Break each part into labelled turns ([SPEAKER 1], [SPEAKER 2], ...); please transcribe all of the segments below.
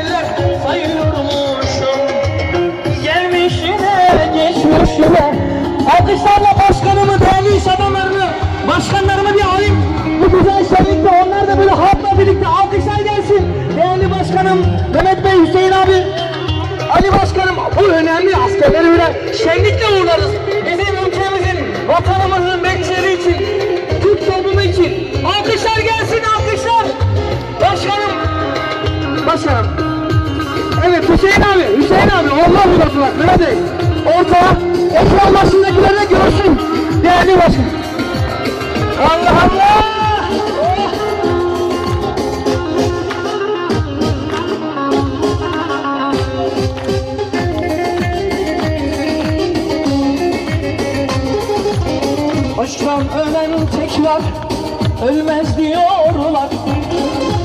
[SPEAKER 1] eller sayıyormuşum Gelmişine geçmişine Alkışlarla başkanımı değerli iş adamlarını Başkanlarımı bir alayım Bu güzel şenlikte onlar da böyle halkla birlikte alkışlar gelsin Değerli başkanım Mehmet Bey Hüseyin abi Ali Başkanım bu önemli askerleri böyle şenlikle uğurlarız. Bizim ülkemizin, vatanımızın bekçileri için, Türk toplumu için. Alkışlar gelsin alkışlar. Başkanım, başkanım. Evet Hüseyin abi, Hüseyin abi Allah uzatmak Mehmet Bey. Orta, ekran başındakiler de görsün. Değerli başkan. Allah Allah. Aşktan ölen tekrar ölmez diyorlar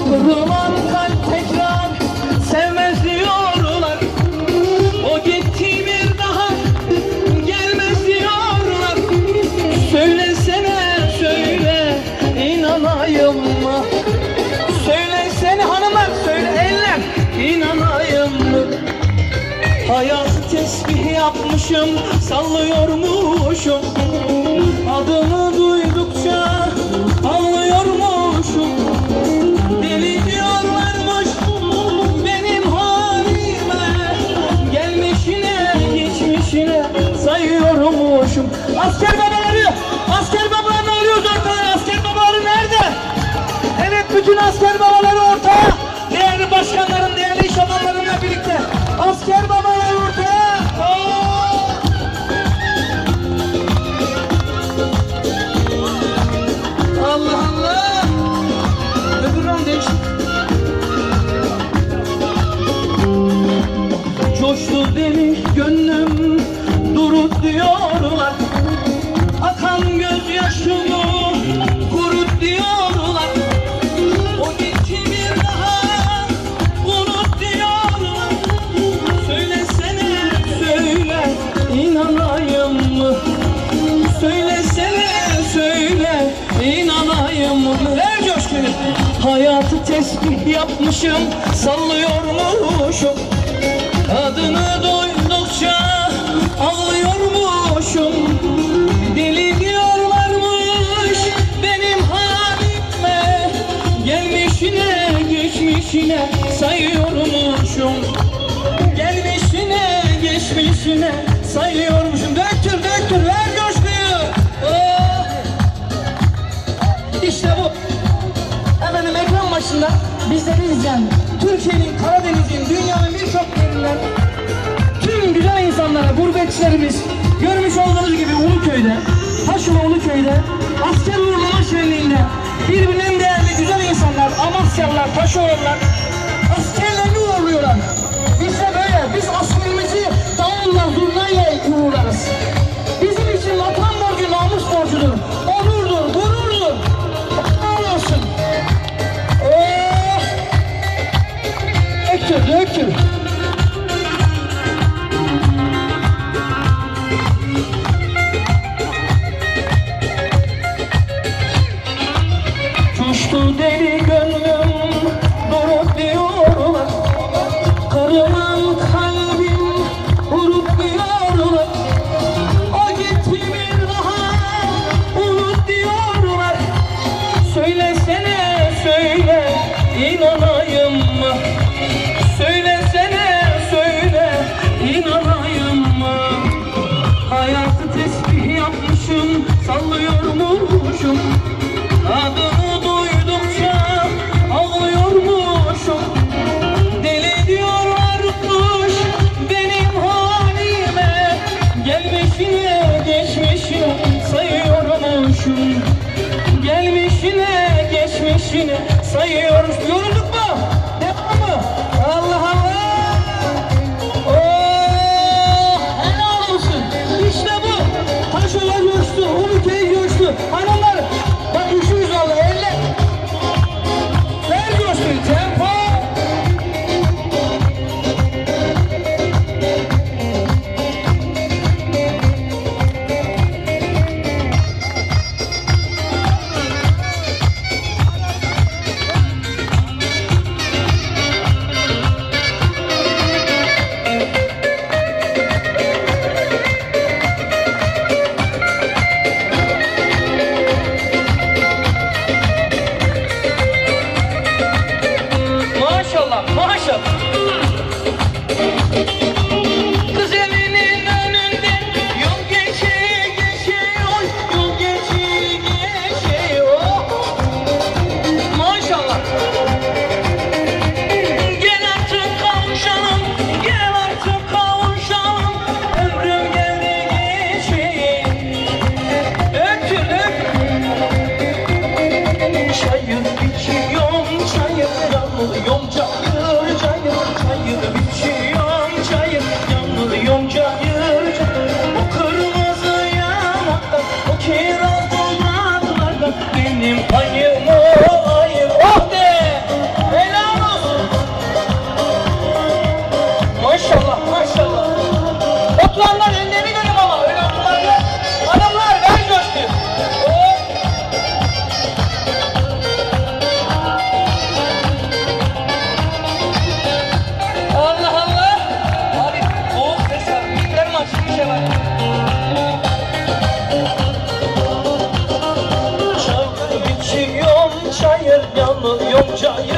[SPEAKER 1] Kırılan inanayım mı Hayat tesbih yapmışım, sallıyormuşum. Adını duydukça anlıyormuşum Deli diyorlarmış benim halime. Gelmişine geçmişine sayıyormuşum. Asker babaları, yapmışım sallıyormuşum. Adını duydukça ağlıyormuşum. Deli diyorlarmış benim halime. Gelmişine geçmişine sayıyormuşum. Gelmişine geçmişine sayıyormuşum bizleri izleyen Türkiye'nin, Karadeniz'in, dünyanın birçok yerinden tüm güzel insanlara, gurbetçilerimiz görmüş olduğunuz gibi Uluköy'de, Taşova Uluköy'de asker uğurlama şenliğinde birbirinden değerli güzel insanlar, Amasyalılar, Taşovalılar
[SPEAKER 2] Victor, Victor. Yine sayıyoruz 이거 Hoca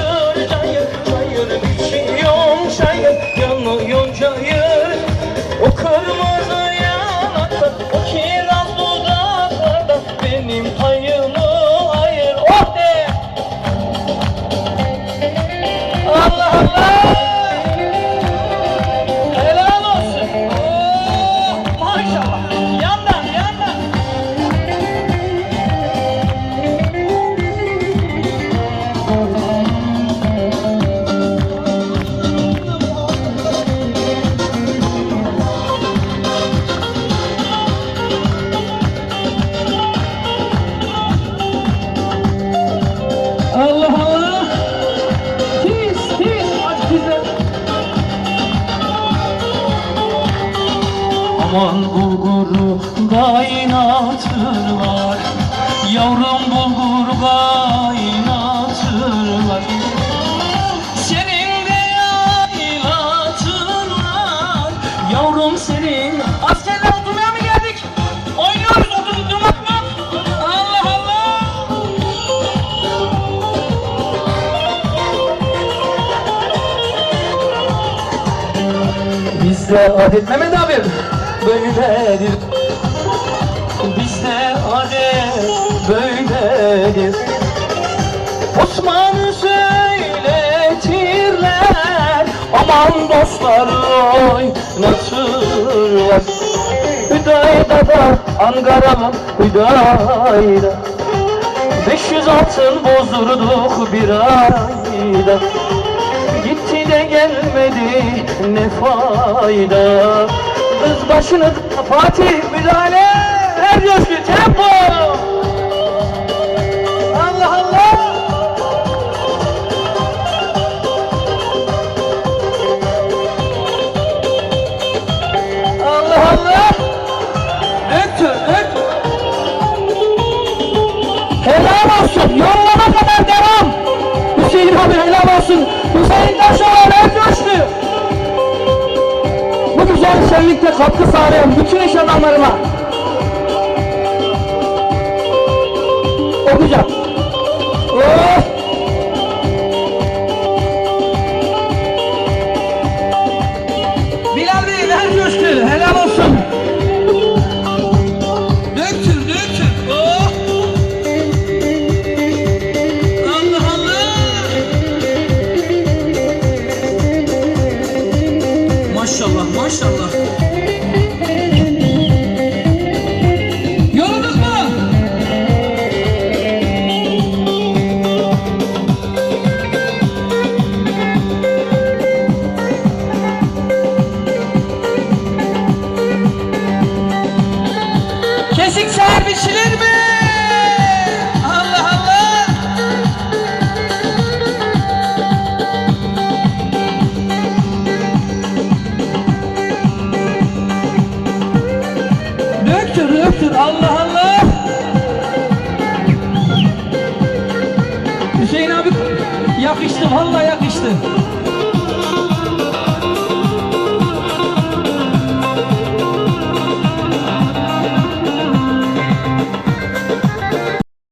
[SPEAKER 2] Aman bulguru kaynatırlar Yavrum bulgur kaynatırlar Senin de yaylatırlar Yavrum senin Askerler oturmaya mı geldik? Oynuyoruz oturup durmak mı? Allah Allah! Bizde adet Mehmet abi böyledir. Bizde adet böyledir. Osman'ı söyletirler Aman dostlar oynatırlar. Hüdayda da Ankara Hüdayda. 500 altın bozdurduk bir ayda. Gitti de gelmedi ne fayda Kız başını Fatih müdahale. Her coşku tempo güzel şenlikte katkı sağlayan bütün iş adamlarıma Okuyacağım Oh! Bilal Bey ver coşku helal olsun Döktür döktür oh! Allah Allah! Maşallah maşallah. Kesik seher biçilir mi? Allah Allah! Döktür döktür Allah Allah. Hüseyin abi yakıştı vallahi yakıştı.